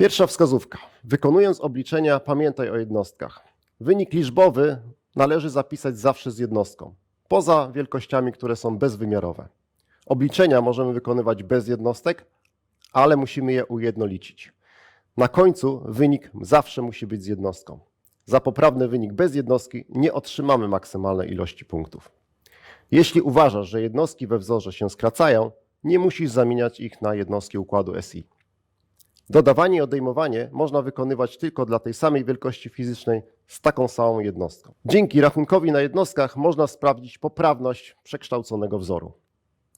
Pierwsza wskazówka. Wykonując obliczenia, pamiętaj o jednostkach. Wynik liczbowy należy zapisać zawsze z jednostką, poza wielkościami, które są bezwymiarowe. Obliczenia możemy wykonywać bez jednostek, ale musimy je ujednolicić. Na końcu wynik zawsze musi być z jednostką. Za poprawny wynik bez jednostki nie otrzymamy maksymalnej ilości punktów. Jeśli uważasz, że jednostki we wzorze się skracają, nie musisz zamieniać ich na jednostki układu SI. Dodawanie i odejmowanie można wykonywać tylko dla tej samej wielkości fizycznej z taką samą jednostką. Dzięki rachunkowi na jednostkach można sprawdzić poprawność przekształconego wzoru.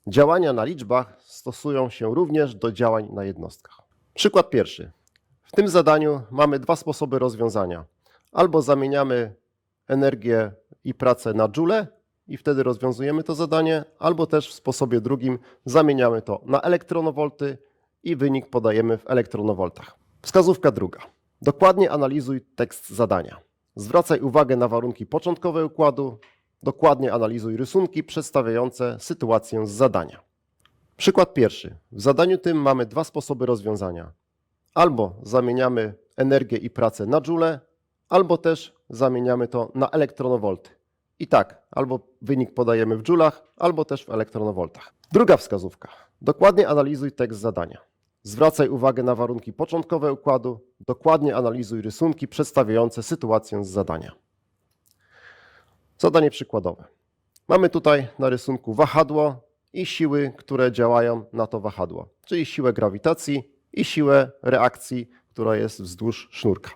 Działania na liczbach stosują się również do działań na jednostkach. Przykład pierwszy. W tym zadaniu mamy dwa sposoby rozwiązania. Albo zamieniamy energię i pracę na joule i wtedy rozwiązujemy to zadanie, albo też w sposobie drugim zamieniamy to na elektronowolty i wynik podajemy w elektronowoltach. Wskazówka druga. Dokładnie analizuj tekst zadania. Zwracaj uwagę na warunki początkowe układu. Dokładnie analizuj rysunki przedstawiające sytuację z zadania. Przykład pierwszy. W zadaniu tym mamy dwa sposoby rozwiązania. Albo zamieniamy energię i pracę na joule, albo też zamieniamy to na elektronowolty. I tak, albo wynik podajemy w joulach, albo też w elektronowoltach. Druga wskazówka. Dokładnie analizuj tekst zadania. Zwracaj uwagę na warunki początkowe układu. Dokładnie analizuj rysunki przedstawiające sytuację z zadania. Zadanie przykładowe. Mamy tutaj na rysunku wahadło i siły, które działają na to wahadło, czyli siłę grawitacji i siłę reakcji, która jest wzdłuż sznurka.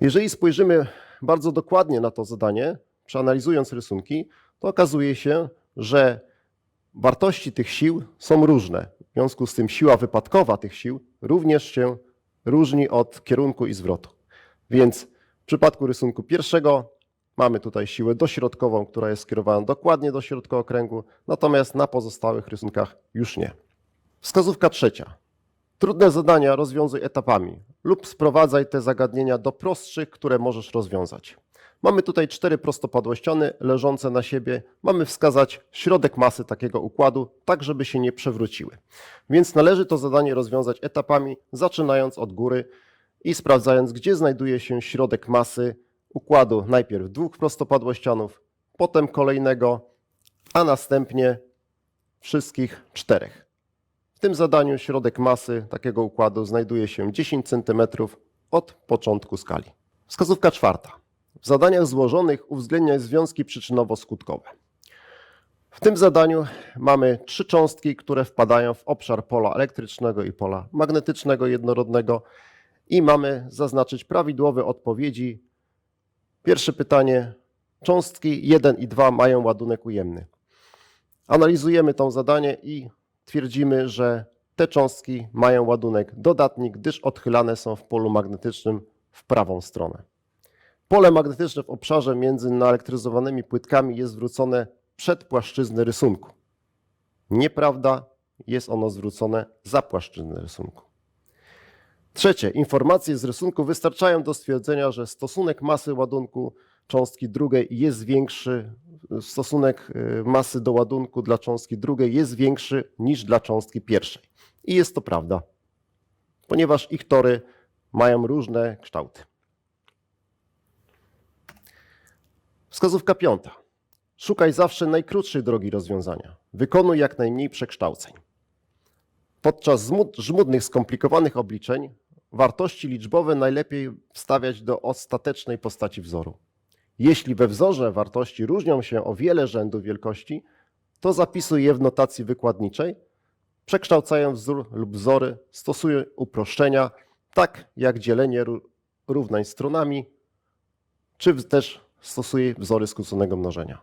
Jeżeli spojrzymy bardzo dokładnie na to zadanie, przeanalizując rysunki, to okazuje się, że wartości tych sił są różne. W związku z tym siła wypadkowa tych sił również się różni od kierunku i zwrotu. Więc w przypadku rysunku pierwszego mamy tutaj siłę dośrodkową, która jest skierowana dokładnie do środka okręgu, natomiast na pozostałych rysunkach już nie. Wskazówka trzecia. Trudne zadania rozwiązuj etapami lub sprowadzaj te zagadnienia do prostszych, które możesz rozwiązać. Mamy tutaj cztery prostopadłościany leżące na siebie. Mamy wskazać środek masy takiego układu, tak żeby się nie przewróciły. Więc należy to zadanie rozwiązać etapami, zaczynając od góry i sprawdzając, gdzie znajduje się środek masy układu. Najpierw dwóch prostopadłościanów, potem kolejnego, a następnie wszystkich czterech. Tym zadaniu środek masy takiego układu znajduje się 10 cm od początku skali. Wskazówka czwarta. W zadaniach złożonych uwzględniaj związki przyczynowo-skutkowe. W tym zadaniu mamy trzy cząstki, które wpadają w obszar pola elektrycznego i pola magnetycznego jednorodnego i mamy zaznaczyć prawidłowe odpowiedzi. Pierwsze pytanie. Cząstki 1 i 2 mają ładunek ujemny. Analizujemy to zadanie i twierdzimy, że te cząstki mają ładunek dodatni, gdyż odchylane są w polu magnetycznym w prawą stronę. Pole magnetyczne w obszarze między naelektryzowanymi płytkami jest zwrócone przed płaszczyznę rysunku. Nieprawda, jest ono zwrócone za płaszczyznę rysunku. Trzecie, informacje z rysunku wystarczają do stwierdzenia, że stosunek masy ładunku cząstki drugiej jest większy, stosunek y, masy do ładunku dla cząstki drugiej jest większy niż dla cząstki pierwszej. I jest to prawda, ponieważ ich tory mają różne kształty. Wskazówka piąta. Szukaj zawsze najkrótszej drogi rozwiązania. Wykonuj jak najmniej przekształceń. Podczas żmudnych, skomplikowanych obliczeń wartości liczbowe najlepiej wstawiać do ostatecznej postaci wzoru. Jeśli we wzorze wartości różnią się o wiele rzędów wielkości, to zapisuj je w notacji wykładniczej, przekształcając wzór lub wzory, stosuj uproszczenia, tak jak dzielenie ró- równań stronami, czy też stosuje wzory skróconego mnożenia.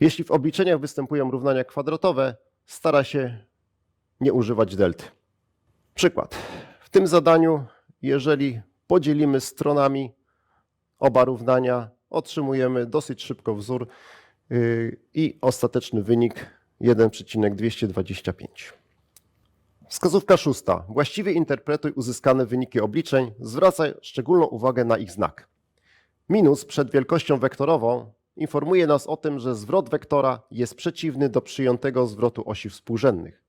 Jeśli w obliczeniach występują równania kwadratowe, stara się nie używać delty. Przykład. W tym zadaniu, jeżeli podzielimy stronami oba równania, otrzymujemy dosyć szybko wzór yy, i ostateczny wynik 1,225. Wskazówka szósta. Właściwie interpretuj uzyskane wyniki obliczeń, zwracaj szczególną uwagę na ich znak. Minus przed wielkością wektorową informuje nas o tym, że zwrot wektora jest przeciwny do przyjętego zwrotu osi współrzędnych.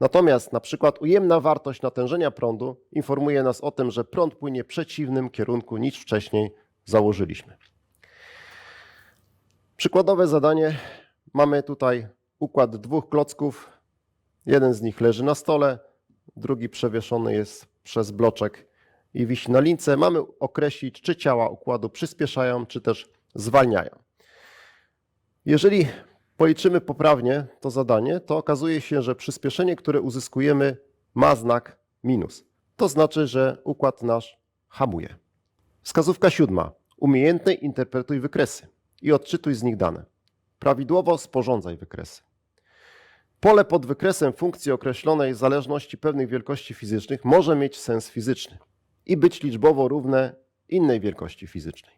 Natomiast na przykład ujemna wartość natężenia prądu informuje nas o tym, że prąd płynie przeciwnym kierunku niż wcześniej założyliśmy. Przykładowe zadanie. Mamy tutaj układ dwóch klocków. Jeden z nich leży na stole, drugi przewieszony jest przez bloczek i wisi na lince. Mamy określić, czy ciała układu przyspieszają, czy też zwalniają. Jeżeli policzymy poprawnie to zadanie, to okazuje się, że przyspieszenie, które uzyskujemy, ma znak minus. To znaczy, że układ nasz hamuje. Wskazówka siódma. Umiejętnie interpretuj wykresy i odczytuj z nich dane. Prawidłowo sporządzaj wykresy. Pole pod wykresem funkcji określonej w zależności pewnych wielkości fizycznych może mieć sens fizyczny i być liczbowo równe innej wielkości fizycznej.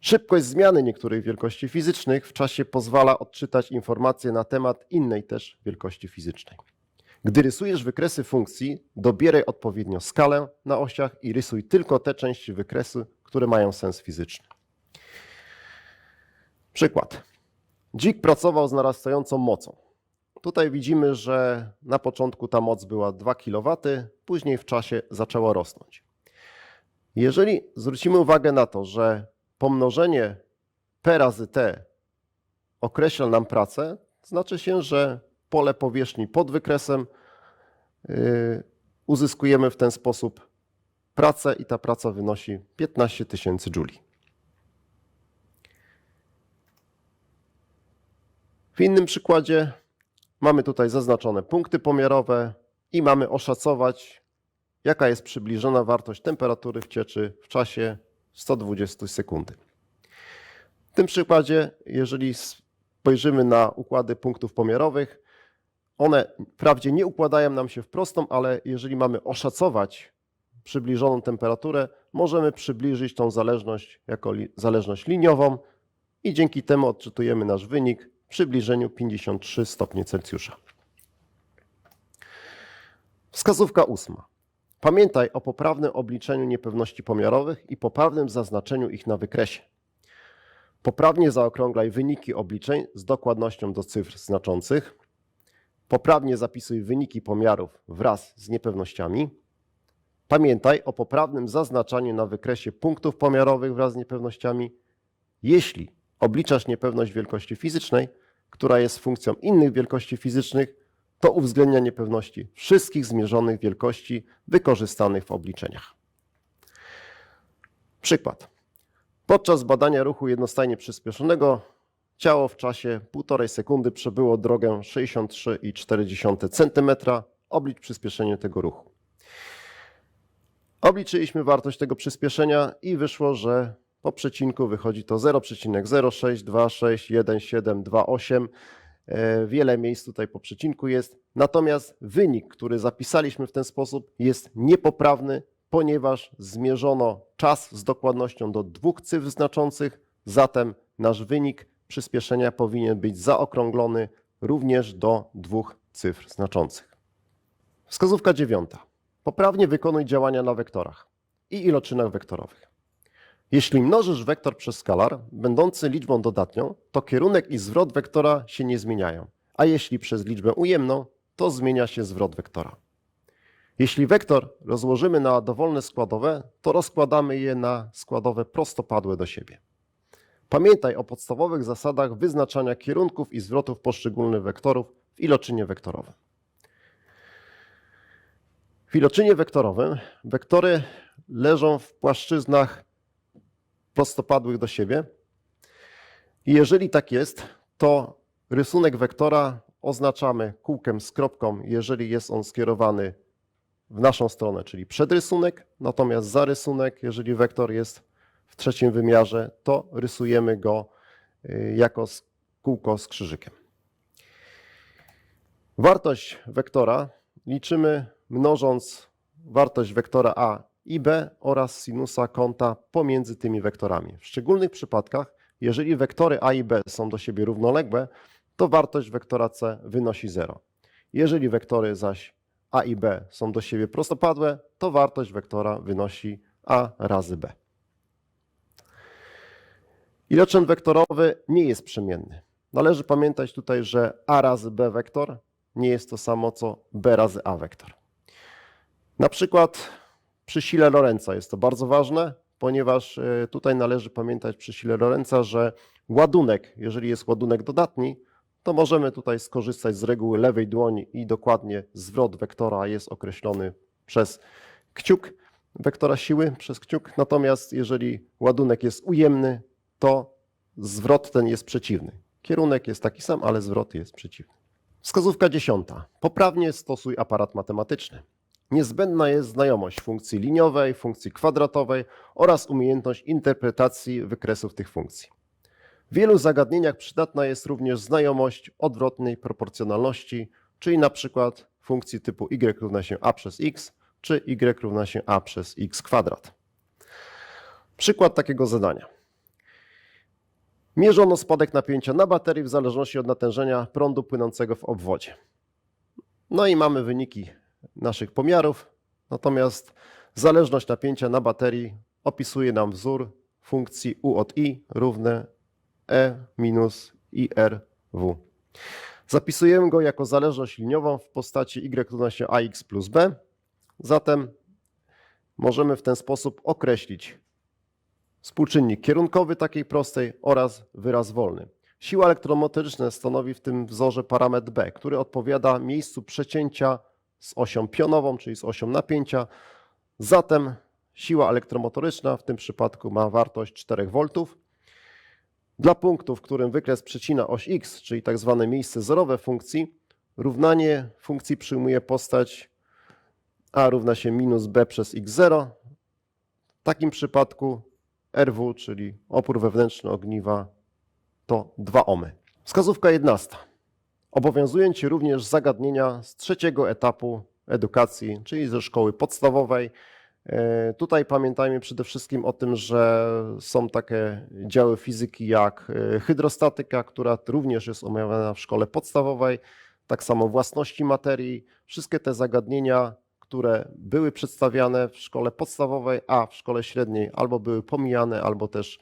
Szybkość zmiany niektórych wielkości fizycznych w czasie pozwala odczytać informacje na temat innej też wielkości fizycznej. Gdy rysujesz wykresy funkcji, dobieraj odpowiednio skalę na osiach i rysuj tylko te części wykresu, które mają sens fizyczny. Przykład. Dzik pracował z narastającą mocą. Tutaj widzimy, że na początku ta moc była 2 kW, później w czasie zaczęła rosnąć. Jeżeli zwrócimy uwagę na to, że pomnożenie P razy T określa nam pracę, znaczy się, że pole powierzchni pod wykresem yy, uzyskujemy w ten sposób pracę i ta praca wynosi 15 tysięcy jouli. W innym przykładzie mamy tutaj zaznaczone punkty pomiarowe i mamy oszacować, jaka jest przybliżona wartość temperatury w cieczy w czasie 120 sekundy. W tym przykładzie, jeżeli spojrzymy na układy punktów pomiarowych, one wprawdzie nie układają nam się w prostą, ale jeżeli mamy oszacować przybliżoną temperaturę, możemy przybliżyć tą zależność jako li zależność liniową i dzięki temu odczytujemy nasz wynik przybliżeniu 53 stopnie Celsjusza. Wskazówka ósma. Pamiętaj o poprawnym obliczeniu niepewności pomiarowych i poprawnym zaznaczeniu ich na wykresie. Poprawnie zaokrąglaj wyniki obliczeń z dokładnością do cyfr znaczących. Poprawnie zapisuj wyniki pomiarów wraz z niepewnościami. Pamiętaj o poprawnym zaznaczaniu na wykresie punktów pomiarowych wraz z niepewnościami. Jeśli obliczasz niepewność wielkości fizycznej, która jest funkcją innych wielkości fizycznych, to uwzględnia niepewności wszystkich zmierzonych wielkości wykorzystanych w obliczeniach. Przykład. Podczas badania ruchu jednostajnie przyspieszonego ciało w czasie 1,5 sekundy przebyło drogę 63,4 cm. Oblicz przyspieszenie tego ruchu. Obliczyliśmy wartość tego przyspieszenia i wyszło, że po przecinku wychodzi to 0,06261728. E, Wiele miejsc tutaj po przecinku jest. Natomiast wynik, który zapisaliśmy w ten sposób, jest niepoprawny, ponieważ zmierzono czas z dokładnością do dwóch cyfr znaczących. Zatem nasz wynik przyspieszenia powinien być zaokrąglony również do dwóch cyfr znaczących. Wskazówka dziewiąta. Poprawnie wykonuj działania na wektorach i iloczynach wektorowych. Jeśli mnożysz wektor przez skalar, będący liczbą dodatnią, to kierunek i zwrot wektora się nie zmieniają, a jeśli przez liczbę ujemną, to zmienia się zwrot wektora. Jeśli wektor rozłożymy na dowolne składowe, to rozkładamy je na składowe prostopadłe do siebie. Pamiętaj o podstawowych zasadach wyznaczania kierunków i zwrotów poszczególnych wektorów w iloczynie wektorowym. W iloczynie wektorowym wektory leżą w płaszczyznach prostopadłych do siebie. I jeżeli tak jest, to rysunek wektora oznaczamy kółkiem z kropką, jeżeli jest on skierowany w naszą stronę, czyli przedrysunek, natomiast zarysunek, jeżeli wektor jest w trzecim wymiarze, to rysujemy go y, jako kółko z krzyżykiem. Wartość wektora liczymy mnożąc wartość wektora a i b oraz sinusa kąta pomiędzy tymi wektorami. W szczególnych przypadkach, jeżeli wektory a i b są do siebie równoległe, to wartość wektora c wynosi 0. Jeżeli wektory zaś a i b są do siebie prostopadłe, to wartość wektora wynosi a razy b. Iloczyn wektorowy nie jest przemienny. Należy pamiętać tutaj, że a razy b wektor nie jest to samo co B razy A wektor. Na przykład przy sile Lorenza jest to bardzo ważne, ponieważ e, tutaj należy pamiętać przy sile Lorenza, że ładunek, jeżeli jest ładunek dodatni, to możemy tutaj skorzystać z reguły lewej dłoni i dokładnie zwrot wektora jest określony przez kciuk wektora siły, przez kciuk. Natomiast jeżeli ładunek jest ujemny, to zwrot ten jest przeciwny. Kierunek jest taki sam, ale zwrot jest przeciwny. Wskazówka dziesiąta. Poprawnie stosuj aparat matematyczny. Niezbędna jest znajomość funkcji liniowej, funkcji kwadratowej oraz umiejętność interpretacji wykresów tych funkcji. W wielu zagadnieniach przydatna jest również znajomość odwrotnej proporcjonalności, czyli przykład funkcji typu y równa się a przez x, czy y równa się a przez x kwadrat. Przykład takiego zadania. Mierzono spadek napięcia na baterii w zależności od natężenia prądu płynącego w obwodzie. No i mamy wyniki naszych pomiarów, natomiast zależność napięcia na baterii opisuje nam wzór funkcji u od i równe e minus irw. Zapisujemy go jako zależność liniową w postaci y równa się ax plus b. Zatem możemy w ten sposób określić współczynnik kierunkowy takiej prostej oraz wyraz wolny. Siła elektromotoryczna stanowi w tym wzorze parametr b, który odpowiada miejscu przecięcia z osią pionową, czyli z osią napięcia. Zatem siła elektromotoryczna w tym przypadku ma wartość 4 V. Dla punktu, w którym wykres przecina oś x, czyli tak zwane miejsce zerowe funkcji, równanie funkcji przyjmuje postać a równa się minus b przez x0. W takim przypadku RW, czyli opór wewnętrzny ogniwa, to 2 ohmy. Wskazówka 11. Obowiązują Cię również zagadnienia z trzeciego etapu edukacji, czyli ze szkoły podstawowej. E, Tutaj pamiętajmy przede wszystkim o tym, że są takie działy fizyki jak e, hydrostatyka, która również jest omawiana w szkole podstawowej, tak samo własności materii. Wszystkie te zagadnienia, które były przedstawiane w szkole podstawowej, a w szkole średniej albo były pomijane, albo też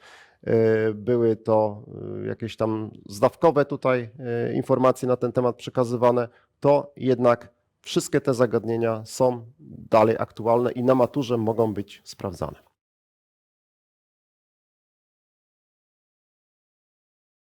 były to e, jakieś tam zdawkowe tutaj e, informacje na ten temat przekazywane, to jednak wszystkie te zagadnienia są dalej aktualne i na maturze mogą być sprawdzane.